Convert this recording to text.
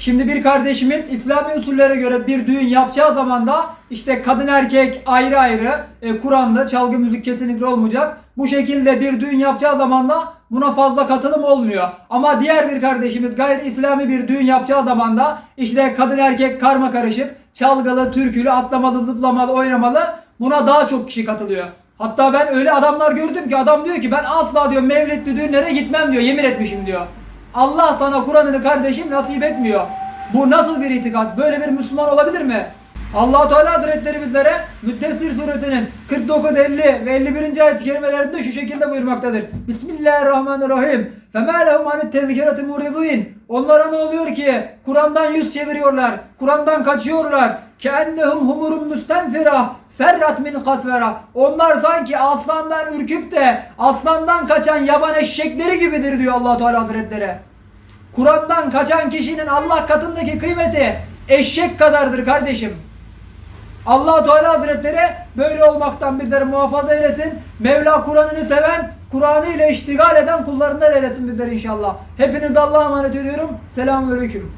Şimdi bir kardeşimiz İslami usullere göre bir düğün yapacağı zaman da işte kadın erkek ayrı ayrı e, Kur'an'da çalgı müzik kesinlikle olmayacak. Bu şekilde bir düğün yapacağı zaman da buna fazla katılım olmuyor. Ama diğer bir kardeşimiz gayri İslami bir düğün yapacağı zaman da işte kadın erkek karma karışık çalgılı, türkülü, atlamalı, zıplamalı, oynamalı buna daha çok kişi katılıyor. Hatta ben öyle adamlar gördüm ki adam diyor ki ben asla diyor mevlidli düğünlere gitmem diyor yemin etmişim diyor. Allah sana Kur'an'ını kardeşim nasip etmiyor. Bu nasıl bir itikat? Böyle bir Müslüman olabilir mi? allah Teala Hazretleri bizlere Müddessir suresinin 49, 50 ve 51. ayet-i kerimelerinde şu şekilde buyurmaktadır. Bismillahirrahmanirrahim. فَمَا لَهُمْ عَنِ التَّذْكِرَةِ مُرِضِينَ Onlara ne oluyor ki? Kur'an'dan yüz çeviriyorlar. Kur'an'dan kaçıyorlar. كَأَنَّهُمْ هُمُرٌ مُسْتَنْفِرَةٌ Ferrat min kasvera. Onlar sanki aslandan ürküp de aslandan kaçan yaban eşekleri gibidir diyor allah Teala Hazretleri. Kur'an'dan kaçan kişinin Allah katındaki kıymeti eşek kadardır kardeşim. allah Teala Hazretleri böyle olmaktan bizleri muhafaza eylesin. Mevla Kur'an'ını seven, Kur'an'ı ile iştigal eden kullarından eylesin bizleri inşallah. Hepinize Allah'a emanet ediyorum. Selamun Aleyküm.